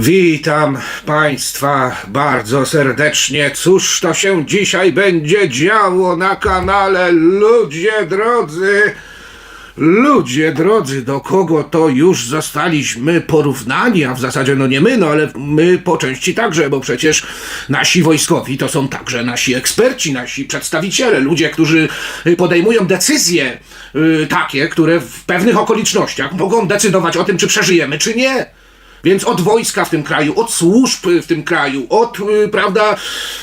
Witam Państwa bardzo serdecznie. Cóż to się dzisiaj będzie działo na kanale Ludzie Drodzy? Ludzie drodzy, do kogo to już zostaliśmy porównani, a w zasadzie no nie my, no ale my po części także, bo przecież nasi wojskowi to są także nasi eksperci, nasi przedstawiciele, ludzie, którzy podejmują decyzje y, takie, które w pewnych okolicznościach mogą decydować o tym, czy przeżyjemy, czy nie. Więc od wojska w tym kraju, od służb w tym kraju, od, y, prawda,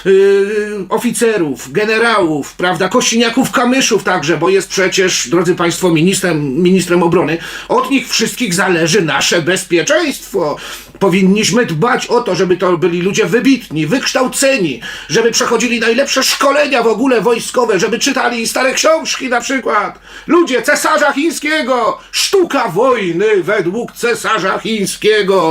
y, oficerów, generałów, prawda, kościniaków, kamyszów także, bo jest przecież, drodzy Państwo, ministrem, ministrem obrony, od nich wszystkich zależy nasze bezpieczeństwo. Powinniśmy dbać o to, żeby to byli ludzie wybitni, wykształceni, żeby przechodzili najlepsze szkolenia w ogóle wojskowe, żeby czytali stare książki na przykład. Ludzie cesarza chińskiego, sztuka wojny według cesarza chińskiego.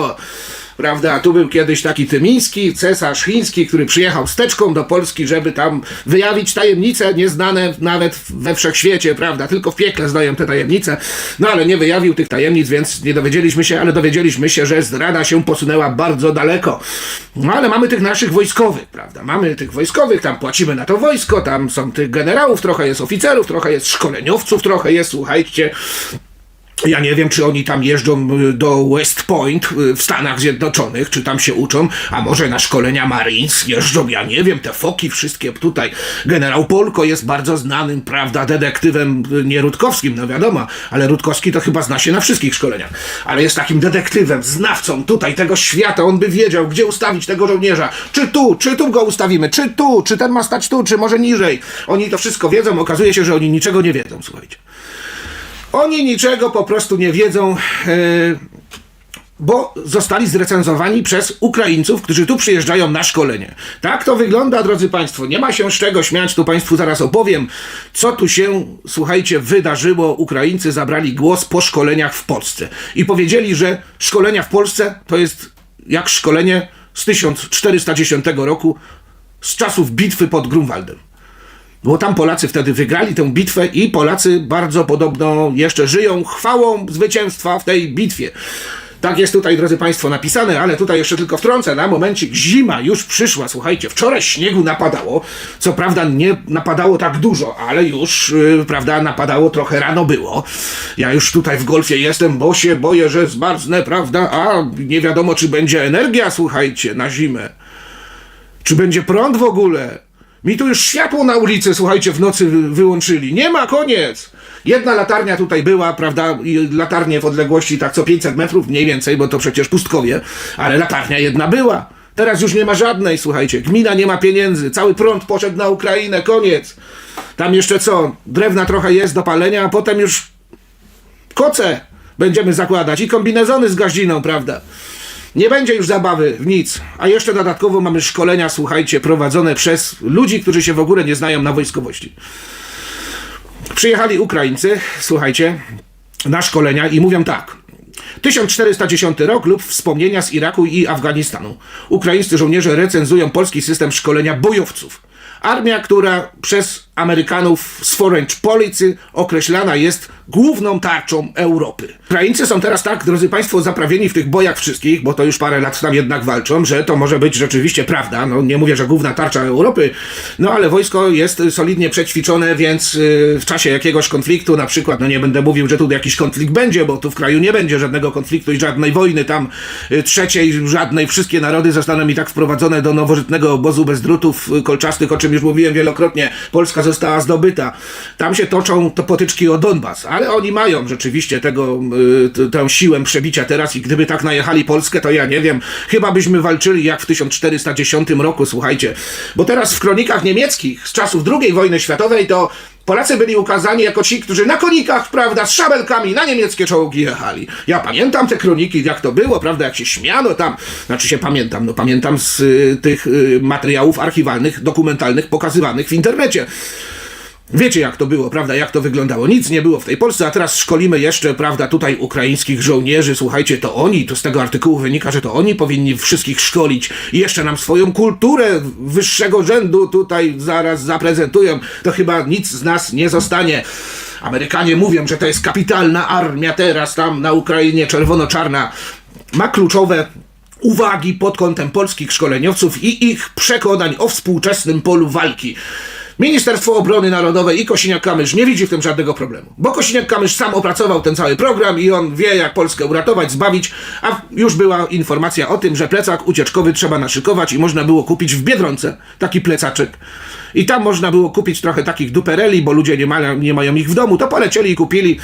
Prawda, tu był kiedyś taki Tymiński, cesarz chiński, który przyjechał steczką do Polski, żeby tam wyjawić tajemnice nieznane nawet we wszechświecie, prawda, tylko w piekle znają te tajemnice, no ale nie wyjawił tych tajemnic, więc nie dowiedzieliśmy się, ale dowiedzieliśmy się, że zdrada się posunęła bardzo daleko. No ale mamy tych naszych wojskowych, prawda, mamy tych wojskowych, tam płacimy na to wojsko, tam są tych generałów, trochę jest oficerów, trochę jest szkoleniowców, trochę jest, słuchajcie, ja nie wiem, czy oni tam jeżdżą y, do West Point y, w Stanach Zjednoczonych, czy tam się uczą, a może na szkolenia Marines jeżdżą, ja nie wiem, te foki wszystkie tutaj. Generał Polko jest bardzo znanym, prawda, detektywem y, nie Rutkowskim, no wiadomo, ale Rutkowski to chyba zna się na wszystkich szkoleniach. Ale jest takim detektywem, znawcą tutaj tego świata, on by wiedział, gdzie ustawić tego żołnierza. Czy tu, czy tu go ustawimy, czy tu, czy ten ma stać tu, czy może niżej. Oni to wszystko wiedzą, okazuje się, że oni niczego nie wiedzą, słuchajcie. Oni niczego po prostu nie wiedzą, e, bo zostali zrecenzowani przez Ukraińców, którzy tu przyjeżdżają na szkolenie. Tak to wygląda, drodzy Państwo. Nie ma się z czego śmiać, tu Państwu zaraz opowiem, co tu się, słuchajcie, wydarzyło. Ukraińcy zabrali głos po szkoleniach w Polsce i powiedzieli, że szkolenia w Polsce to jest jak szkolenie z 1410 roku, z czasów bitwy pod Grunwaldem. Bo tam Polacy wtedy wygrali tę bitwę i Polacy bardzo podobno jeszcze żyją chwałą zwycięstwa w tej bitwie. Tak jest tutaj, drodzy Państwo, napisane, ale tutaj jeszcze tylko wtrącę na momencik. Zima już przyszła, słuchajcie, wczoraj śniegu napadało. Co prawda nie napadało tak dużo, ale już, yy, prawda, napadało trochę rano było. Ja już tutaj w golfie jestem, bo się boję, że zmarznę, prawda, a nie wiadomo, czy będzie energia, słuchajcie, na zimę. Czy będzie prąd w ogóle? Mi tu już światło na ulicy, słuchajcie, w nocy wy- wyłączyli. Nie ma, koniec! Jedna latarnia tutaj była, prawda, i latarnie w odległości tak co 500 metrów mniej więcej, bo to przecież pustkowie, ale latarnia jedna była. Teraz już nie ma żadnej, słuchajcie. Gmina nie ma pieniędzy, cały prąd poszedł na Ukrainę, koniec. Tam jeszcze co, drewna trochę jest do palenia, a potem już koce będziemy zakładać i kombinezony z gaździną, prawda? Nie będzie już zabawy w nic. A jeszcze dodatkowo mamy szkolenia, słuchajcie, prowadzone przez ludzi, którzy się w ogóle nie znają na wojskowości. Przyjechali Ukraińcy, słuchajcie, na szkolenia i mówią tak. 1410 rok lub wspomnienia z Iraku i Afganistanu. Ukraińscy żołnierze recenzują polski system szkolenia bojowców. Armia, która przez Amerykanów z Foreign Policy określana jest główną tarczą Europy. Ukraińcy są teraz tak, drodzy Państwo, zaprawieni w tych bojach wszystkich, bo to już parę lat tam jednak walczą, że to może być rzeczywiście prawda. No nie mówię, że główna tarcza Europy, no ale wojsko jest solidnie przećwiczone, więc yy, w czasie jakiegoś konfliktu, na przykład, no nie będę mówił, że tu jakiś konflikt będzie, bo tu w kraju nie będzie żadnego konfliktu i żadnej wojny tam y, trzeciej, żadnej, wszystkie narody zostaną i tak wprowadzone do nowożytnego obozu bez drutów y, kolczastych, o czym już mówiłem wielokrotnie. Polska została zdobyta. Tam się toczą to potyczki o Donbas, ale oni mają rzeczywiście tego, y, tę siłę przebicia teraz i gdyby tak najechali Polskę, to ja nie wiem, chyba byśmy walczyli jak w 1410 roku, słuchajcie. Bo teraz w kronikach niemieckich z czasów II wojny światowej to Polacy byli ukazani jako ci, którzy na konikach, prawda, z szabelkami na niemieckie czołgi jechali. Ja pamiętam te kroniki, jak to było, prawda, jak się śmiano tam, znaczy się pamiętam, no pamiętam z y, tych y, materiałów archiwalnych, dokumentalnych pokazywanych w internecie. Wiecie jak to było, prawda, jak to wyglądało. Nic nie było w tej Polsce, a teraz szkolimy jeszcze, prawda, tutaj ukraińskich żołnierzy. Słuchajcie, to oni, to z tego artykułu wynika, że to oni powinni wszystkich szkolić i jeszcze nam swoją kulturę wyższego rzędu tutaj zaraz zaprezentują. To chyba nic z nas nie zostanie. Amerykanie mówią, że to jest kapitalna armia teraz tam na Ukrainie, czerwono-czarna. Ma kluczowe uwagi pod kątem polskich szkoleniowców i ich przekonań o współczesnym polu walki. Ministerstwo Obrony Narodowej i Kosiniak-Kamysz nie widzi w tym żadnego problemu, bo Kosiniak-Kamysz sam opracował ten cały program i on wie, jak Polskę uratować, zbawić, a już była informacja o tym, że plecak ucieczkowy trzeba naszykować i można było kupić w Biedronce taki plecaczek. I tam można było kupić trochę takich dupereli, bo ludzie nie mają, nie mają ich w domu, to polecieli i kupili,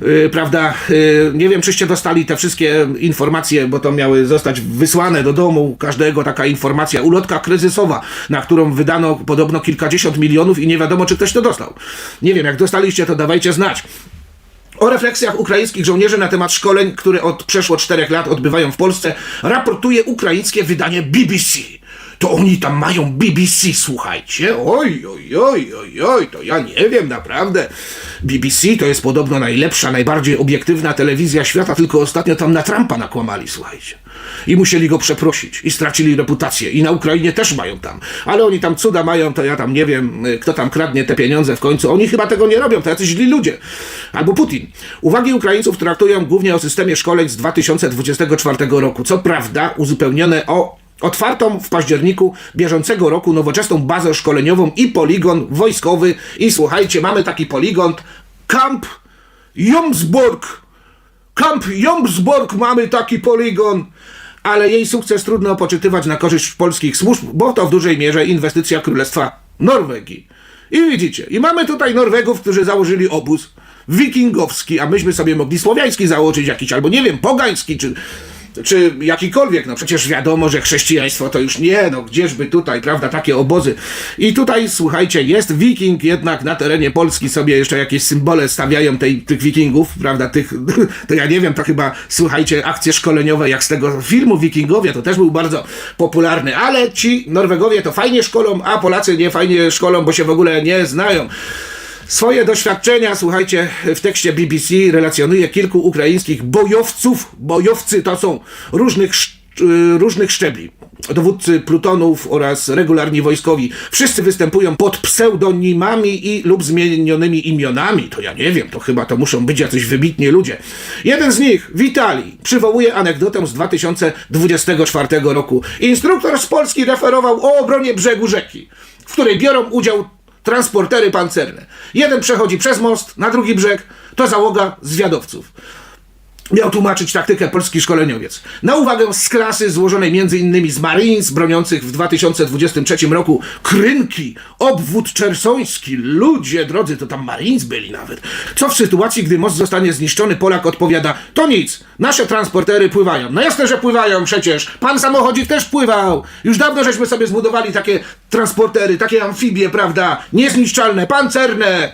yy, prawda, yy, nie wiem, czyście dostali te wszystkie informacje, bo to miały zostać wysłane do domu każdego taka informacja, ulotka kryzysowa, na którą wydano podobno kilkadziesiąt milionów i nie wiadomo, czy ktoś to dostał. Nie wiem, jak dostaliście, to dawajcie znać. O refleksjach ukraińskich żołnierzy na temat szkoleń, które od przeszło czterech lat odbywają w Polsce, raportuje ukraińskie wydanie BBC. To oni tam mają BBC, słuchajcie. Oj, oj, oj, oj, oj, to ja nie wiem, naprawdę. BBC to jest podobno najlepsza, najbardziej obiektywna telewizja świata, tylko ostatnio tam na Trumpa nakłamali, słuchajcie. I musieli go przeprosić, i stracili reputację. I na Ukrainie też mają tam. Ale oni tam cuda mają, to ja tam nie wiem, y, kto tam kradnie te pieniądze w końcu. Oni chyba tego nie robią, to jacyś źli ludzie. Albo Putin. Uwagi Ukraińców traktują głównie o systemie szkoleń z 2024 roku. Co prawda uzupełnione o otwartą w październiku bieżącego roku nowoczesną bazę szkoleniową i poligon wojskowy. I słuchajcie, mamy taki poligon Camp Jomsburg. Camp Jomsburg mamy taki poligon. Ale jej sukces trudno poczytywać na korzyść polskich służb, bo to w dużej mierze inwestycja Królestwa Norwegii. I widzicie, i mamy tutaj Norwegów, którzy założyli obóz wikingowski, a myśmy sobie mogli słowiański założyć jakiś, albo nie wiem, pogański, czy, czy jakikolwiek. No przecież wiadomo, że chrześcijaństwo to już nie, no gdzieżby tutaj, prawda, takie obozy. I tutaj, słuchajcie, jest wiking jednak na terenie Polski sobie jeszcze jakieś symbole stawiają tej, tych wikingów, prawda, tych, to ja nie wiem, to chyba, słuchajcie, akcje szkoleniowe jak z tego filmu Wikingowie, to też był bardzo popularny, ale ci Norwegowie to fajnie szkolą, a Polacy nie fajnie szkolą, bo się w ogóle nie znają. Swoje doświadczenia, słuchajcie, w tekście BBC relacjonuje kilku ukraińskich bojowców. Bojowcy to są różnych, y, różnych szczebli. Dowódcy plutonów oraz regularni wojskowi. Wszyscy występują pod pseudonimami i lub zmienionymi imionami. To ja nie wiem, to chyba to muszą być jacyś wybitni ludzie. Jeden z nich, Witali, przywołuje anegdotę z 2024 roku. Instruktor z Polski referował o obronie brzegu rzeki, w której biorą udział transportery pancerne. Jeden przechodzi przez most na drugi brzeg, to załoga zwiadowców. Miał tłumaczyć taktykę polski szkoleniowiec. Na uwagę z klasy złożonej m.in. z Marines broniących w 2023 roku Krynki, obwód czersoński. Ludzie drodzy, to tam Marines byli nawet. Co w sytuacji, gdy most zostanie zniszczony, Polak odpowiada, to nic, nasze transportery pływają. No jasne, że pływają przecież. Pan samochodzik też pływał. Już dawno żeśmy sobie zbudowali takie transportery, takie amfibie, prawda? Niezniszczalne, pancerne.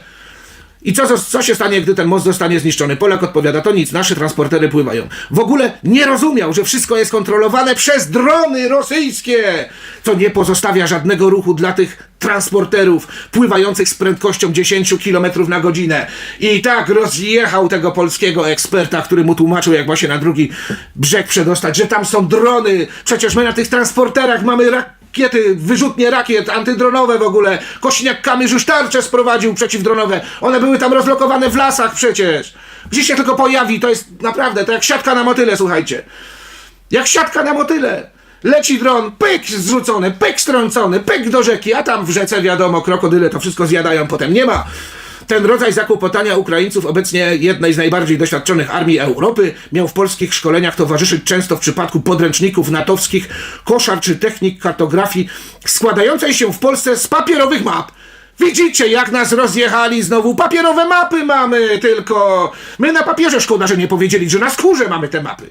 I co, co, co się stanie, gdy ten most zostanie zniszczony? Polak odpowiada, to nic, nasze transportery pływają. W ogóle nie rozumiał, że wszystko jest kontrolowane przez drony rosyjskie, co nie pozostawia żadnego ruchu dla tych transporterów pływających z prędkością 10 km na godzinę. I tak rozjechał tego polskiego eksperta, który mu tłumaczył, jak właśnie na drugi brzeg przedostać, że tam są drony. Przecież my na tych transporterach mamy rakiety, wyrzutnie rakiet, antydronowe w ogóle. Kośniak-Kamysz już tarcze sprowadził przeciwdronowe. One były tam rozlokowane w lasach przecież. Gdzieś się tylko pojawi, to jest naprawdę, to jak siatka na motyle, słuchajcie. Jak siatka na motyle. Leci dron, pyk zrzucony, pyk strącony, pyk do rzeki, a tam w rzece wiadomo, krokodyle to wszystko zjadają, potem nie ma. Ten rodzaj zakłopotania Ukraińców, obecnie jednej z najbardziej doświadczonych armii Europy, miał w polskich szkoleniach towarzyszyć często w przypadku podręczników natowskich, koszar czy technik kartografii składającej się w Polsce z papierowych map. Widzicie, jak nas rozjechali znowu? Papierowe mapy mamy tylko. My na papierze szkoda, że nie powiedzieli, że na skórze mamy te mapy.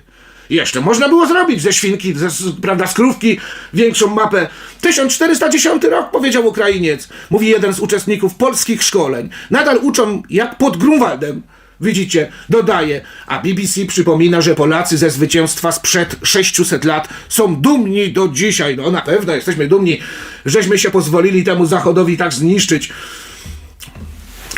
Jeszcze można było zrobić ze świnki, ze, prawda, z krówki większą mapę. 1410 rok, powiedział Ukrainiec, mówi jeden z uczestników polskich szkoleń. Nadal uczą jak pod Grunwaldem. Widzicie, dodaje, a BBC przypomina, że Polacy ze zwycięstwa sprzed 600 lat są dumni do dzisiaj. No na pewno jesteśmy dumni, żeśmy się pozwolili temu Zachodowi tak zniszczyć.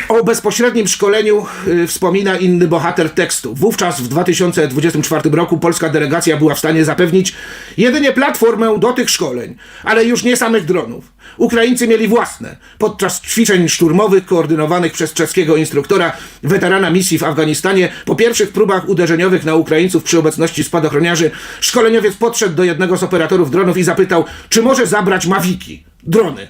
O bezpośrednim szkoleniu y, wspomina inny bohater tekstu. Wówczas w 2024 roku polska delegacja była w stanie zapewnić jedynie platformę do tych szkoleń, ale już nie samych dronów. Ukraińcy mieli własne. Podczas ćwiczeń szturmowych koordynowanych przez czeskiego instruktora, weterana misji w Afganistanie, po pierwszych próbach uderzeniowych na Ukraińców przy obecności spadochroniarzy, szkoleniowiec podszedł do jednego z operatorów dronów i zapytał, czy może zabrać mawiki, drony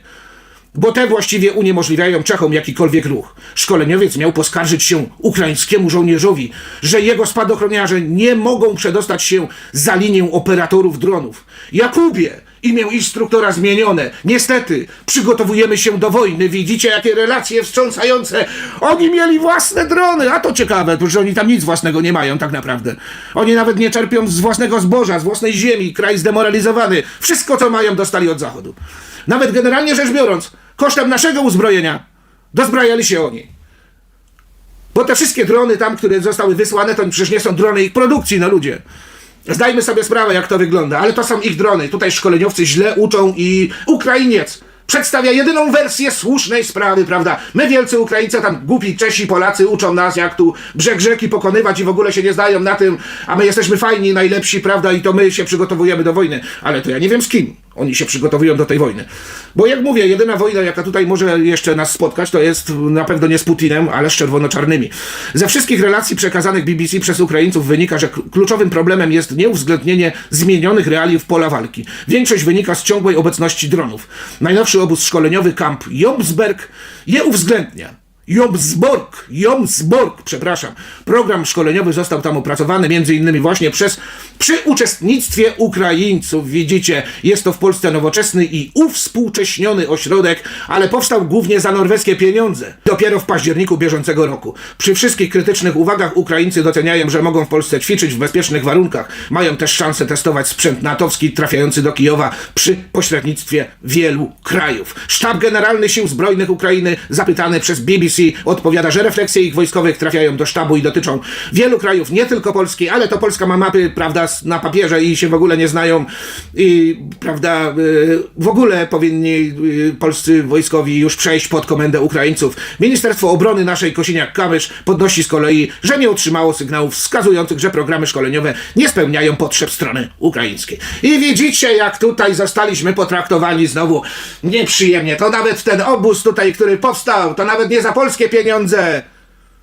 bo te właściwie uniemożliwiają Czechom jakikolwiek ruch. Szkoleniowiec miał poskarżyć się ukraińskiemu żołnierzowi, że jego spadochroniarze nie mogą przedostać się za linię operatorów dronów. Jakubie, imię instruktora zmienione. Niestety, przygotowujemy się do wojny. Widzicie, jakie relacje wstrząsające. Oni mieli własne drony, a to ciekawe, że oni tam nic własnego nie mają tak naprawdę. Oni nawet nie czerpią z własnego zboża, z własnej ziemi, kraj zdemoralizowany. Wszystko, co mają, dostali od zachodu. Nawet generalnie rzecz biorąc, kosztem naszego uzbrojenia dozbrajali się oni. Bo te wszystkie drony tam, które zostały wysłane, to przecież nie są drony ich produkcji, no ludzie. Zdajmy sobie sprawę, jak to wygląda, ale to są ich drony. Tutaj szkoleniowcy źle uczą i Ukrainiec przedstawia jedyną wersję słusznej sprawy, prawda? My wielcy Ukraińcy, tam głupi Czesi, Polacy uczą nas, jak tu brzeg rzeki pokonywać i w ogóle się nie zdają na tym, a my jesteśmy fajni, najlepsi, prawda? I to my się przygotowujemy do wojny. Ale to ja nie wiem z kim oni się przygotowują do tej wojny. Bo jak mówię, jedyna wojna, jaka tutaj może jeszcze nas spotkać, to jest na pewno nie z Putinem, ale z czerwono-czarnymi. Ze wszystkich relacji przekazanych BBC przez Ukraińców wynika, że kluczowym problemem jest nieuwzględnienie zmienionych realiów pola walki. Większość wynika z ciągłej obecności dronów. Najnowszy obóz szkoleniowy Camp Jomsberg je uwzględnia. Jomsborg, Jomsborg, przepraszam. Program szkoleniowy został tam opracowany między innymi właśnie przez przy uczestnictwie Ukraińców. Widzicie, jest to w Polsce nowoczesny i uwspółcześniony ośrodek, ale powstał głównie za norweskie pieniądze. Dopiero w październiku bieżącego roku. Przy wszystkich krytycznych uwagach Ukraińcy doceniają, że mogą w Polsce ćwiczyć w bezpiecznych warunkach. Mają też szansę testować sprzęt natowski trafiający do Kijowa przy pośrednictwie wielu krajów. Sztab Generalny Sił Zbrojnych Ukrainy, zapytany przez BBC, odpowiada, że refleksje ich wojskowych trafiają do sztabu i dotyczą wielu krajów, nie tylko Polski, ale to Polska ma mapy, prawda, na papierze i się w ogóle nie znają i, prawda, y, w ogóle powinni y, polscy wojskowi już przejść pod komendę Ukraińców. Ministerstwo Obrony naszej Kosiniak-Kamysz podnosi z kolei, że nie otrzymało sygnałów wskazujących, że programy szkoleniowe nie spełniają potrzeb strony ukraińskiej. I widzicie, jak tutaj zostaliśmy potraktowani znowu nieprzyjemnie. To nawet ten obóz tutaj, który powstał, to nawet nie za polskie pieniądze.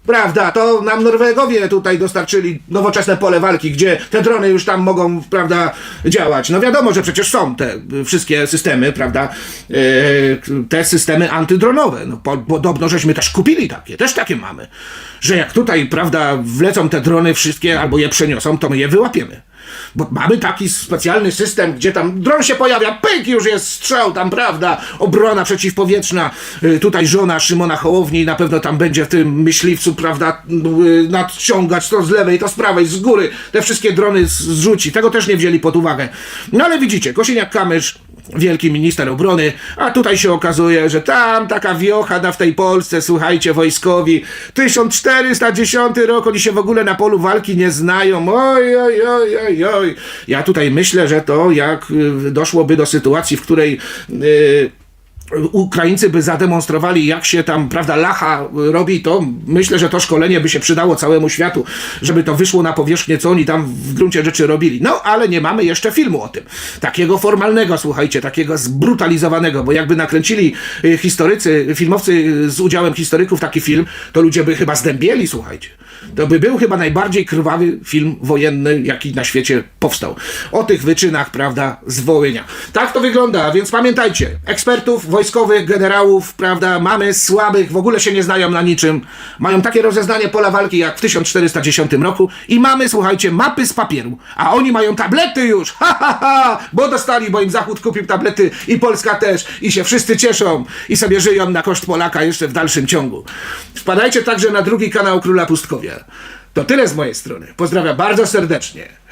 Prawda, to nam Norwegowie tutaj dostarczyli nowoczesne pole walki, gdzie te drony już tam mogą, prawda, działać. No wiadomo, że przecież są te wszystkie systemy, prawda, yy, te systemy antydronowe. No po, podobno żeśmy też kupili takie, też takie mamy. Że jak tutaj, prawda, wlecą te drony wszystkie albo je przeniosą, to my je wyłapiemy. Bo mamy taki specjalny system, gdzie tam dron się pojawia, pyk, już jest strzał tam, prawda, obrona przeciwpowietrzna. Y, Tutaj żona Szymona Hołowni na pewno tam będzie w tym myśliwcu, prawda, y, nadciągać to z lewej, to z prawej, z góry. Te wszystkie drony zrzuci. Tego też nie wzięli pod uwagę. No ale widzicie, Kosiniak-Kamysz, wielki minister obrony, a tutaj się okazuje, że tam taka wiocha na w tej Polsce, słuchajcie, wojskowi, 1410 rok, oni się w ogóle na polu walki nie znają, oj, oj, oj, oj, oj. Ja tutaj myślę, że to jak y, doszłoby do sytuacji, w której y, Ukraińcy by zademonstrowali, jak się tam, prawda, lacha robi, to myślę, że to szkolenie by się przydało całemu światu, żeby to wyszło na powierzchnię, co oni tam w gruncie rzeczy robili. No, ale nie mamy jeszcze filmu o tym. Takiego formalnego, słuchajcie, takiego zbrutalizowanego, bo jakby nakręcili y, historycy, filmowcy z udziałem historyków taki film, to ludzie by chyba zdębieli, słuchajcie. To by był chyba najbardziej krwawy film wojenny, jaki na świecie powstał. O tych wyczynach, prawda, z. Tak to wygląda, więc pamiętajcie, ekspertów, wojskowych, generałów, prawda, mamy słabych, w ogóle się nie znają na niczym, mają takie rozeznanie pola walki jak w 1410 roku i mamy, słuchajcie, mapy z papieru, a oni mają tablety już, ha, ha, ha, bo dostali, bo im Zachód kupił tablety i Polska też i się wszyscy cieszą i sobie żyją na koszt Polaka jeszcze w dalszym ciągu. Wpadajcie także na drugi kanał Króla Pustkowia. To tyle z mojej strony. Pozdrawiam bardzo serdecznie.